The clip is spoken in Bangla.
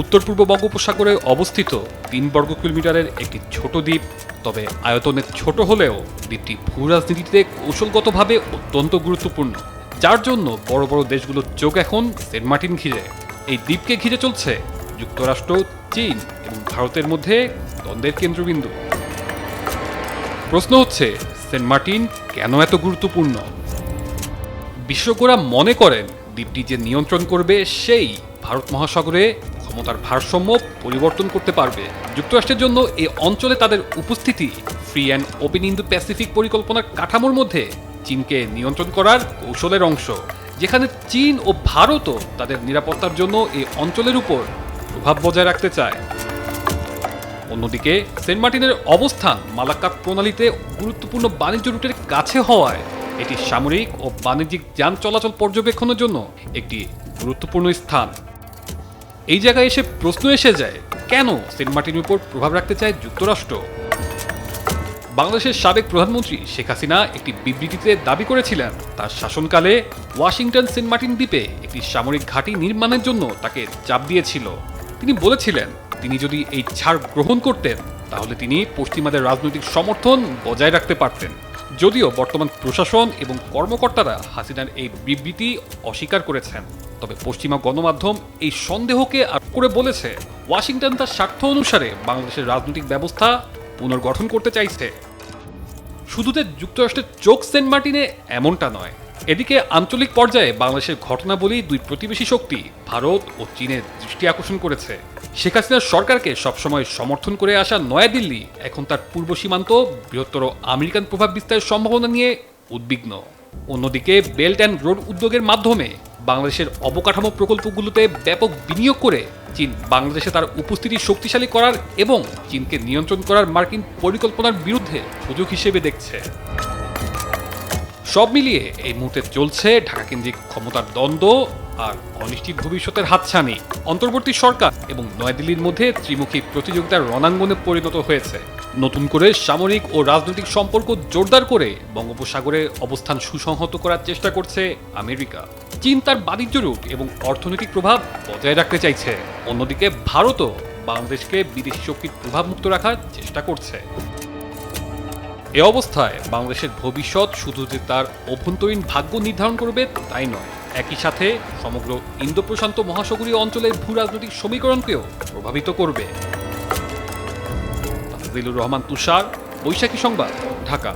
উত্তর পূর্ব বঙ্গোপসাগরে অবস্থিত তিন বর্গ কিলোমিটারের একটি ছোট দ্বীপ, তবে আয়তনে ছোট হলেও দ্বীপটি ভূ রাজনীতিতে কৌশলগতভাবে অত্যন্ত গুরুত্বপূর্ণ। যার জন্য বড় বড় দেশগুলোর চোখ এখন সেন্ট মার্টিন ঘিরে। এই দ্বীপকে ঘিরে চলছে যুক্তরাষ্ট্র, চীন এবং ভারতের মধ্যে দ্বন্দ্বের কেন্দ্রবিন্দু। প্রশ্ন হচ্ছে, সেন্ট মার্টিন কেন এত গুরুত্বপূর্ণ? বিশ্বকোরা মনে করেন, দ্বীপটি যে নিয়ন্ত্রণ করবে সেই ভারত মহাসাগরে ক্ষমতার ভারসাম্য পরিবর্তন করতে পারবে। যুক্তরাষ্ট্রের জন্য এই অঞ্চলে তাদের উপস্থিতি, free and open Indo Pacific পরিকল্পনার কাঠামোর মধ্যে চীনকে নিয়ন্ত্রণ করার কৌশলের অংশ, যেখানে চীন ও ভারতও তাদের নিরাপত্তার জন্য এই অঞ্চলের উপর প্রভাব বজায় রাখতে চায়। অন্যদিকে, সেন্ট মার্টিনের অবস্থান মালাক্কা প্রণালীতে গুরুত্বপূর্ণ বাণিজ্য রুটের কাছে হওয়ায় এটি সামরিক ও বাণিজ্যিক যান চলাচল পর্যবেক্ষণের জন্য একটি গুরুত্বপূর্ণ স্থান। এই জায়গায় এসে প্রশ্ন এসে যায়, কেন সেন্ট মার্টিনের উপর প্রভাব রাখতে চায় যুক্তরাষ্ট্র? বাংলাদেশের সাবেক প্রধানমন্ত্রী শেখ হাসিনা একটি বিবৃতিতে দাবি করেছিলেন, তার শাসনকালে ওয়াশিংটন সেন্ট মার্টিন দ্বীপে একটি সামরিক ঘাঁটি নির্মাণের জন্য তাকে চাপ দিয়েছিল। তিনি বলেছিলেন, তিনি যদি এই ছাড় গ্রহণ করতেন, তাহলে তিনি পশ্চিমাদের রাজনৈতিক সমর্থন বজায় রাখতে পারতেন। যদিও বর্তমান প্রশাসন এবং কর্মকর্তারা হাসিনার এই বিবৃতি অস্বীকার করেছেন। তবে পশ্চিমা গণমাধ্যম এই সন্দেহকে আর করে বলেছে, ওয়াশিংটন তার স্বার্থ অনুসারে বাংলাদেশের রাজনৈতিক ব্যবস্থা পুনর্গঠন করতে চাইছে। শুধু যে যুক্তরাষ্ট্রের চোখ সেন্ট মার্টিনে এমনটা নয়, এদিকে আঞ্চলিক পর্যায়ে বাংলাদেশের ঘটনাবলী দুই প্রতিবেশী শক্তি ভারত ও চীনের দৃষ্টি আকর্ষণ করেছে। শেখ হাসিনার সরকারকে সবসময় সমর্থন করে আসা নয়াদিল্লি এখন তার পূর্ব সীমান্ত, বৃহত্তর আমেরিকান প্রভাব বিস্তারের সম্ভাবনা নিয়ে উদ্বিগ্ন। অন্যদিকে বেল্ট অ্যান্ড রোড উদ্যোগের মাধ্যমে বাংলাদেশের অবকাঠামো প্রকল্পগুলোতে ব্যাপক বিনিয়োগ করে চীন বাংলাদেশে তার উপস্থিতি শক্তিশালী করার এবং চীনকে নিয়ন্ত্রণ করার মার্কিন পরিকল্পনার বিরুদ্ধে সুযোগ হিসেবে দেখছে। সব মিলিয়ে এই মুহূর্তে চলছে ঢাকা কেন্দ্রিক ক্ষমতার দ্বন্দ্ব আর অনিশ্চিত ভবিষ্যতের হাতছানি। অন্তর্বর্তী সরকার এবং নয়াদিল্লির মধ্যে ত্রিমুখী প্রতিযোগিতার রণাঙ্গনে পরিণত হয়েছে। নতুন করে সামরিক ও রাজনৈতিক সম্পর্ক জোরদার করে বঙ্গোপসাগরে অবস্থান সুসংহত করার চেষ্টা করছে আমেরিকা। চীন তার বাণিজ্য রুট এবং অর্থনৈতিক প্রভাব বজায় রাখতে চাইছে। অন্যদিকে ভারতও বাংলাদেশকে বিদেশি শক্তির প্রভাবমুক্ত রাখার চেষ্টা করছে। এ অবস্থায় বাংলাদেশের ভবিষ্যৎ শুধু যে তার অভ্যন্তরীণ ভাগ্য নির্ধারণ করবে তাই নয়, একই সাথে সমগ্র ইন্দো প্রশান্ত মহাসাগরীয় অঞ্চলের ভূ রাজনৈতিক সমীকরণকেও প্রভাবিত করবে। তাফজিলুর রহমান তুষার বৈশাখী সংবাদ ঢাকা।